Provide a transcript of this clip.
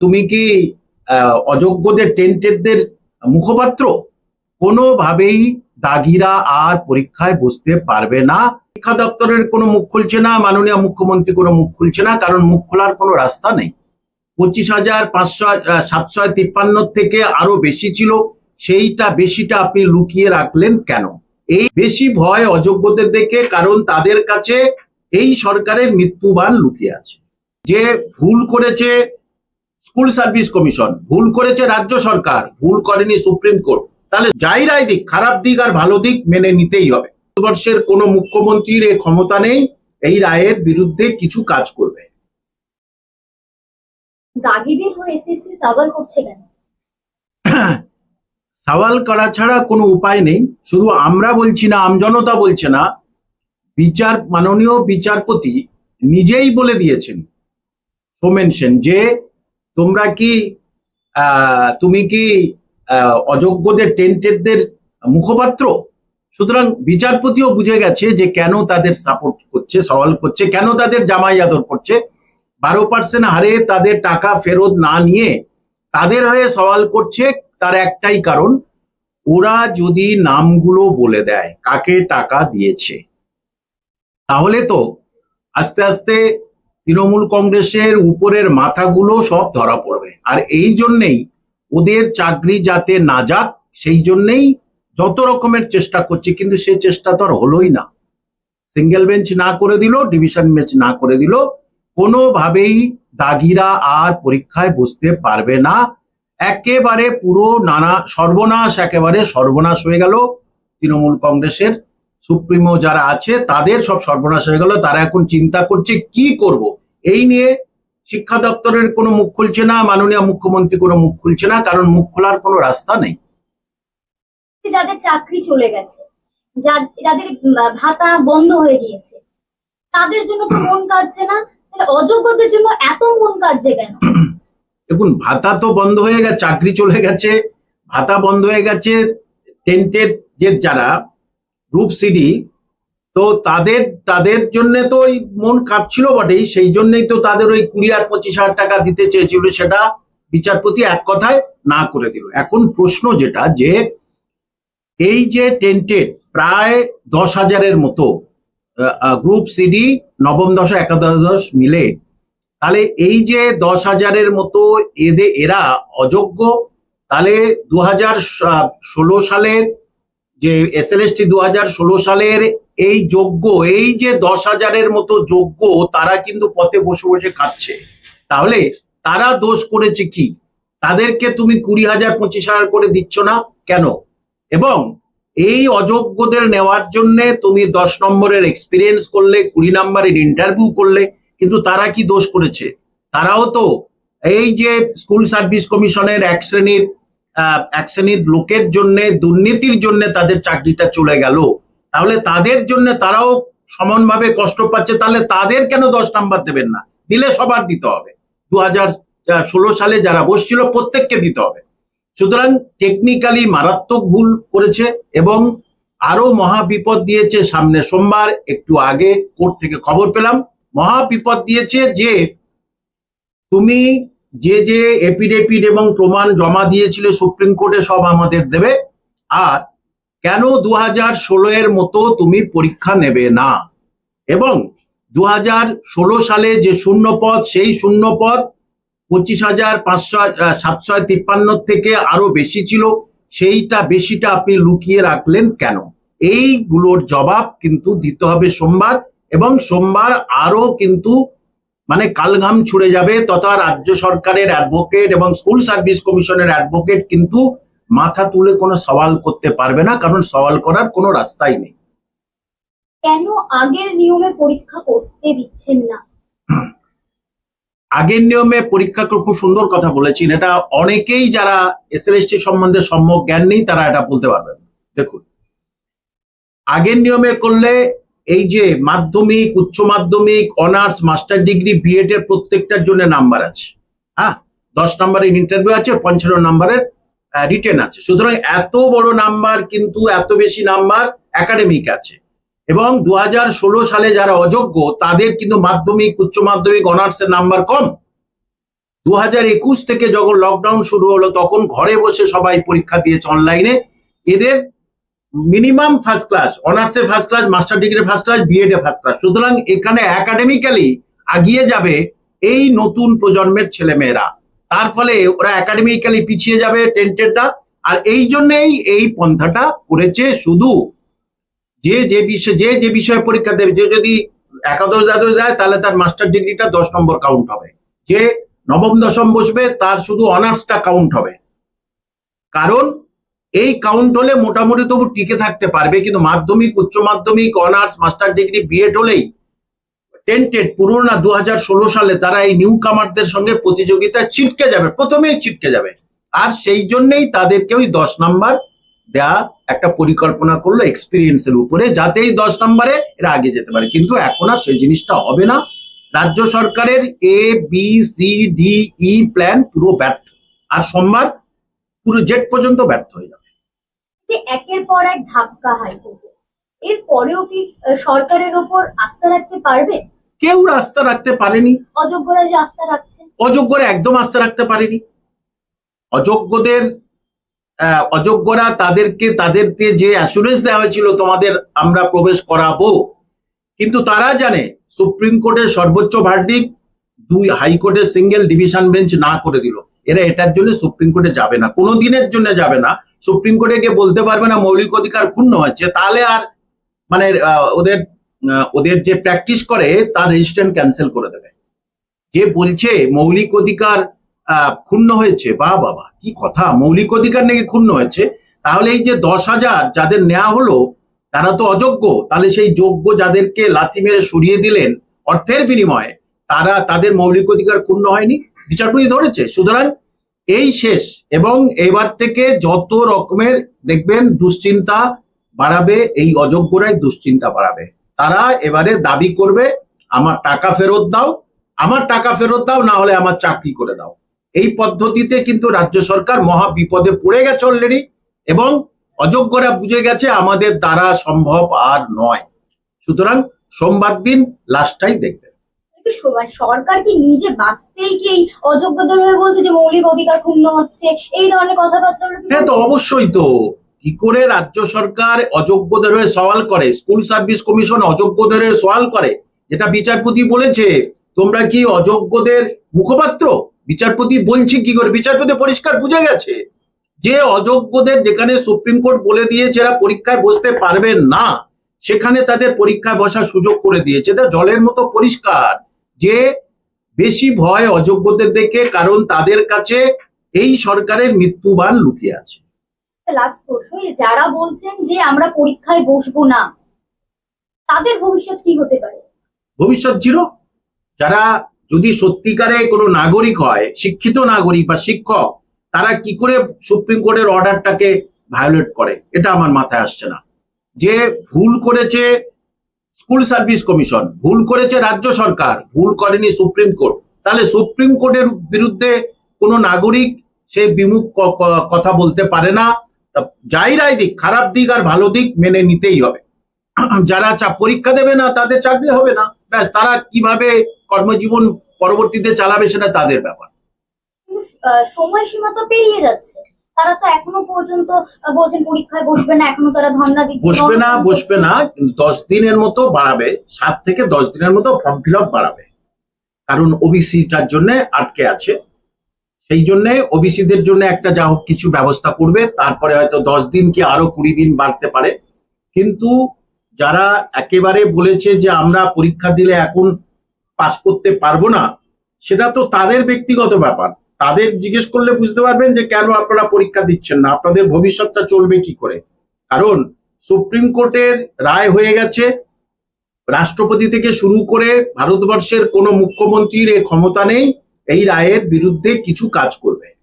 তুমি কি অযোগ্যদের টেন্টেডদের মুখপাত্র? কোনোভাবেই দাগিরা আর পরীক্ষায় বসতে পারবে না। শিক্ষা দপ্তরের কোনো মুখ খুলছে না, মাননীয় মুখ্যমন্ত্রী কোনো মুখ খুলছে না, কারণ মুখ খোলার কোনো রাস্তা নেই। পঁচিশ হাজার পাঁচশো সাতশো তিপ্পান্ন থেকে আরও বেশি ছিল, সেইটা বেশিটা আপনি লুকিয়ে রাখলেন কেন? এই বেশি ভয় অযোগ্যদের দেখে, কারণ তাদের কাছে এই সরকারের মৃত্যুবান লুকিয়ে আছে। যে ভুল করেছে স্কুল সার্ভিস কমিশন ভুল করেছে রাজ্য সরকার ভুল করেনি সুপ্রিম কোর্ট তাহলে যাই রায় দিক খারাপ দিক আর ভালো দিক মেনে নিতেই হবে। ভারতবর্ষের কোনো মুখ্যমন্ত্রীর এ ক্ষমতা নেই এই রায়ের বিরুদ্ধে কিছু কাজ করবে। দাগিদের হয়ে এসএসসি সাবাল করছে কেন? সওয়াল করা ছাড়া কোনো উপায় নেই। শুধু আমরা বলছি না আমজনতা বলছে না বিচার মাননীয় বিচারপতি নিজেই বলে দিয়েছেন। সোমেন সেন যে তোমরা কি তুমি কি অযোগ্যদের টেন্টেডদের মুখপাত্র? সুতরাং বিচারপতিও বুঝে গেছে যে কেন তাদের সাপোর্ট করছে, সওয়াল করছে, কেন তাদের জামাই আদর করছে। বারো পার্সেন্ট হারে তাদের টাকা ফেরত না নিয়ে তাদের হয়ে সওয়াল করছে তার একটাই কারণ, ওরা যদি নামগুলো বলে দেয়, কাকে টাকা দিয়েছে। তাহলে তো আস্তে আস্তে তৃণমূল কংগ্রেসের উপরের মাথাগুলো সব ধরা পড়বে। আর এই জন্যেই ওদের চাকরি যাতে না যাক, সেই জন্যেই যত রকমের চেষ্টা করছে, কিন্তু সে চেষ্টা তো আর হলোই না। সিঙ্গেল বেঞ্চ না করে দিল, ডিভিশন বেঞ্চ না করে দিল, কোনোভাবেই দাগিরা আর পরীক্ষায় বসতে পারবে না। একেবারে পুরো নানা সর্বনাশ, একেবারে সর্বনাশ হয়ে গেল তৃণমূল কংগ্রেসের সুপ্রিমো যারা আছে তাদের সব সর্বনাশ হয়ে গেল। তারা এখন চিন্তা করছে কি করব? এই নিয়ে শিক্ষা দপ্তরের কোনো মুখ খুলছে না মাননীয় মুখ্যমন্ত্রী কোনো মুখ খুলছে না কারণ মুখ খোলার কোনো রাস্তা নেই। যাদের চাকরি চলে গেছে যাদের ভাতা বন্ধ হয়ে গিয়েছে তাদের জন্য তো মন কাঁদছে না তাহলে অযোগ্যদের জন্য এত মন কাঁদছে কেন? দেখুন ভাতা তো বন্ধ হয়ে গেছে চাকরি চলে গেছে ভাতা বন্ধ হয়ে গেছে টেন্টের যে যারা গ্রুপ সিডি তো তাদের তাদের জন্য তো ওই মন কাঁপছিল বটেই, সেই জন্যই তো তাদের ওই কুড়ি আর পঁচিশ হাজার টাকা দিতে চেয়েছিল, সেটা বিচারপতি এক কথায় না করে দিল। এখন প্রশ্ন যেটা, যে এই যে টেন্টেড প্রায় দশ হাজারের মতো গ্রুপ সিডি নবম দশ, একাদশ মিলে, তাহলে এই যে দশ হাজারের মতো এদের এরা অযোগ্য, তাহলে দু হাজার ষোলো সালের যে এস এল ষোলো সালের এই যোগ্য, এই যে দশ হাজারের মতো যোগ্য, তারা কিন্তু পথে বসে বসে খাচ্ছে তাহলে তারা দোষ করেছে কি? তাদেরকে তুমি কুড়ি হাজার, পঁচিশ হাজার করে দিচ্ছ না? কেন? এবং এই অযোগ্যদের নেওয়ার জন্য তুমি দশ নম্বরের এক্সপিরিয়েন্স করলে, কুড়ি নম্বরের ইন্টারভিউ করলে, কিন্তু তারা কি দোষ করেছে? তারাও তো এই যে স্কুল সার্ভিস কমিশনের এক শ্রেণির এক শ্রেণির লোকের জন্য, দুর্নীতির জন্য তাদের চাকরিটা চলে গেল। তাহলে তাদের জন্য তারাও সমানভাবে কষ্ট পাচ্ছে, তাহলে তাদের কেন দশ নাম্বার দেবেন না? দিলে সবার দিতে হবে। দু হাজার ষোলো সালে যারা বসছিল প্রত্যেককে দিতে হবে। সুতরাং টেকনিক্যালি মারাত্মক ভুল করেছে এবং আরও মহা বিপদ দিয়েছে সামনে সোমবার, একটু আগে কোর্ট থেকে খবর পেলাম। মহা বিপদ দিয়েছে যে তুমি যে যে এপিডেপিড এবং প্রমাণ জমা দিয়েছিল সুপ্রিম কোর্টে সব আমাদের দেবে। আর কেন দু হাজার ষোলো এর মতো তুমি পরীক্ষা নেবে না? এবং দু হাজার ষোলো সালে যে শূন্য পদ, সেই শূন্য পদ পঁচিশ হাজার পাঁচশো, সাতশো তিপ্পান্ন থেকে আরও বেশি ছিল। সেইটা বেশিটা আপনি লুকিয়ে রাখলেন কেন? এইগুলোর জবাব কিন্তু দিতে হবে সোমবার। এবং সোমবার আরও কিন্তু মানে কালঘাম ছুড়ে যাবে তথা রাজ্য সরকারের অ্যাডভোকেট এবং স্কুল সার্ভিস কমিশনের অ্যাডভোকেট কিন্তু মাথা তুলে কোনো সওয়াল করতে পারবে না কারণ সওয়াল করার কোনো রাস্তাই নেই। কেন আগের নিয়মে পরীক্ষা করতে দিচ্ছেন না? আগের নিয়মে পরীক্ষা করে খুব সুন্দর কথা বলেছেন এটা অনেকেই যারা এসএলএসটি সম্বন্ধে সম্যক জ্ঞান নেই তারা এটা বলতে পারবেন দেখুন আগের নিয়মে করলে এই যে মাধ্যমিক, উচ্চ মাধ্যমিক, অনার্স, মাস্টার ডিগ্রি বিএড এর প্রত্যেকটার জন্য নাম্বার আছে। হ্যাঁ? দশ নম্বরের ইন্টারভিউ আছে, পঞ্চান্ন নম্বরের রিটেন আছে। সুতরাং এত বড় নাম্বার কিন্তু এত বেশি নাম্বার একাডেমিক আছে। এবং দু হাজার ষোলো সালে যারা অযোগ্য, তাদের কিন্তু মাধ্যমিক, উচ্চ মাধ্যমিক অনার্সের নাম্বার কম। দু একুশ থেকে যখন লকডাউন শুরু হলো, তখন ঘরে বসে সবাই পরীক্ষা দিয়েছে অনলাইনে এদের মিনিমাম ফার্স্ট ক্লাস, অনার্সে first class, master degree first class B Ed এ ফার্স্ট ক্লাস। সুতরাং এখানে একাডেমিক্যালি আগিয়ে যাবে এই নতুন প্রজন্মের ছেলেমেয়েরা। তার ফলে ওরা একাডেমিক্যালি পিছিয়ে যাবে টেন্টেডটা আর এই জন্যেই এই পন্থাটা করেছে শুধু যে যে বিষয়, যে যে বিষয়ে পরীক্ষা দেবে, যে যদি একাদশ দ্বাদশ যায় তাহলে তার মাস্টার ডিগ্রিটা দশ নম্বর কাউন্ট হবে। যে নবম দশম বসবে, তার শুধু অনার্সটা কাউন্ট হবে। কারণ এই কাউন্ট হলে মোটামুটি তবু টিকে থাকতে পারবে, কিন্তু মাধ্যমিক, উচ্চ মাধ্যমিক honours master degree B Ed হলেই টেন্টেড পুরোনো দু হাজার সালে তারা এই নিউ কামারদের সঙ্গে প্রতিযোগিতা ছিটকে যাবে, প্রথমেই ছিটকে যাবে। আর সেই জন্যেই তাদেরকে ওই দশ নাম্বার দেয়া একটা পরিকল্পনা করল এক্সপিরিয়েন্সের উপরে, যাতে এই দশ নম্বরে এরা আগে যেতে পারে। কিন্তু এখন আর সেই জিনিসটা হবে না। রাজ্য সরকারের A B C D E plan পুরো ব্যর্থ। আর সোমবার পুরো জেট পর্যন্ত ব্যর্থ হয়ে যাবে। একের পর এক ধাক্কা হাইকোর্টে। এর পরেও কি সরকারের ওপর আস্থা রাখতে পারবে? কেউ রাস্তা রাখতে পারেনি। অযোগ্যরা যে আস্থা রাখছে? অযোগ্যরা একদম আস্থা রাখতে পারেনি। অযোগ্যদের অযোগ্যরা তাদেরকে তাদেরকে যে অ্যাসুরেন্স দেওয়া হয়েছিল তোমাদের আমরা প্রবেশ করাবো। কিন্তু তারা জানে সুপ্রিম কোর্টের সর্বোচ্চ ভার্ডিক দুই হাইকোর্টের সিঙ্গেল ডিভিশন বেঞ্চ না করে দিল। এরা এটার জন্য সুপ্রিম কোর্টে যাবে না। কোনো দিনের জন্য যাবে না। সুপ্রিম কোর্টে গিয়ে বলতে পারবে না, মৌলিক অধিকার ক্ষুণ্ণ হয়েছে। তাহলে আর মানে ওদের ওদের যে প্র্যাকটিস করে, তার রেজিস্ট্রেন্ট ক্যান্সেল করে দেবে। যে বলছে মৌলিক অধিকার ক্ষুণ্ণ হয়েছে, বা বাবা কি কথা? মৌলিক অধিকার নাকি ক্ষুণ্ণ হয়েছে? তাহলে এই যে দশ হাজার যাদের নেওয়া হলো, তারা তো অযোগ্য। তাহলে সেই যোগ্য যাদেরকে লাথি মেরে সরিয়ে দিলেন অর্থের বিনিময়ে, তারা, তাদের মৌলিক অধিকার ক্ষুণ্ণ হয়নি? বিচারপতি ধরেছে। সুতরাং এই শেষ এবং এবার থেকে যত রকমের দেখবেন দুশ্চিন্তা বাড়াবে, এই অযোগ্যরাই দুশ্চিন্তা বাড়াবে। তারা এবারে দাবি করবে, আমার টাকা ফেরত দাও, আমার টাকা ফেরত দাও, না হলে আমার চাকরি করে দাও। এই পদ্ধতিতে কিন্তু রাজ্য সরকার মহা বিপদে পড়ে গেছে অলরেডি এবং অযোগ্যরা বুঝে গেছে আমাদের দ্বারা সম্ভব আর নয়। সুতরাং সোমবার দিন লাস্টটাই দেখবে সরকার কি নিজে বাঁচতেই কি এই অযোগ্যদের হয়ে বলছে যে মৌলিক অধিকার ক্ষুণ্ণ হচ্ছে? এই ধরনের কথাবার্তা হ্যাঁ তো অবশ্যই তো। কি করে রাজ্য সরকার অযোগ্যদের হয়ে সওয়াল করে? স্কুল সার্ভিস কমিশন অযোগ্যদের হয়ে সওয়াল করে? যেটা বিচারপতি বলেছে তোমরা কি অযোগ্যদের মুখপাত্র? বিচারপতি বলছি কি করে? বিচারপতি পরিষ্কার বুঝে গেছে যে অযোগ্যদের যেখানে সুপ্রিম কোর্ট বলে দিয়েছে এরা পরীক্ষায় বসতে পারবেন না সেখানে তাদের পরীক্ষায় বসার সুযোগ করে দিয়েছে। এটা জলের মতো পরিষ্কার। যে বেশি ভয় অযোগ্যদের দেখে কারণ তাদের কাছে এই সরকারের মৃত্যুবান লুকিয়ে আছে। লাস্ট প্রশ্ন যারা বলছেন যে আমরা পরীক্ষায় বসবো না তাদের ভবিষ্যৎ কি হতে পারে? ভবিষ্যৎ জিরো। যারা যদি সত্যিকারে কোনো নাগরিক হয় শিক্ষিত নাগরিক বা শিক্ষক তারা কি করে সুপ্রিম কোর্টের অর্ডারটাকে ভায়োলেট করে? এটা আমার মাথায় আসছে না। যে ভুল করেছে স্কুল সার্ভিস কমিশন ভুল করেছে রাজ্য সরকার ভুল করেনি সুপ্রিম কোর্ট তাহলে সুপ্রিম কোর্টের বিরুদ্ধে কোনো নাগরিক সে বিমুখ কথা বলতে পারে না। যাই রায় দিক খারাপ দিক আর ভালো দিক মেনে নিতেই হবে। যারা চা পরীক্ষা দেবে না তাদের চাকরি হবে না। ব্যাস তারা কীভাবে কর্মজীবন পরবর্তীতে চালাবে সেটা তাদের ব্যাপার। কিন্তু আহ, সময়সীমা তো পেরিয়ে যাচ্ছে। তারা তো এখনও পর্যন্ত বলছেন পরীক্ষায় বসবে না এখনও তারা ধর্ণা দিচ্ছে বসবে না বসবে না দশ দিনের মতো বাড়াবে সাত থেকে দশ দিনের মতো ফর্ম ফিল বাড়াবে। কারণ ওবিসিটার জন্য আটকে আছে। সেই জন্য ওবিসিদের জন্য একটা যা হোক কিছু ব্যবস্থা করবে তারপরে হয়তো দশ দিন কি আরও কুড়ি দিন বাড়তে পারে। কিন্তু যারা একেবারে বলেছে যে আমরা পরীক্ষা দিলে এখন পাস করতে পারব না সেটা তো তাদের ব্যক্তিগত ব্যাপার। তাদের জিজ্ঞেস করলে বুঝতে পারবেন যে কেন আপনারা পরীক্ষা দিচ্ছেন না। আপনাদের ভবিষ্যৎটা চলবে কি করে? কারণ সুপ্রিম কোর্টের রায় হয়ে গেছে। রাষ্ট্রপতি থেকে শুরু করে ভারতবর্ষের কোনো মুখ্যমন্ত্রীর এ ক্ষমতা নেই। এই রায়ের বিরুদ্ধে কিছু কাজ করবে।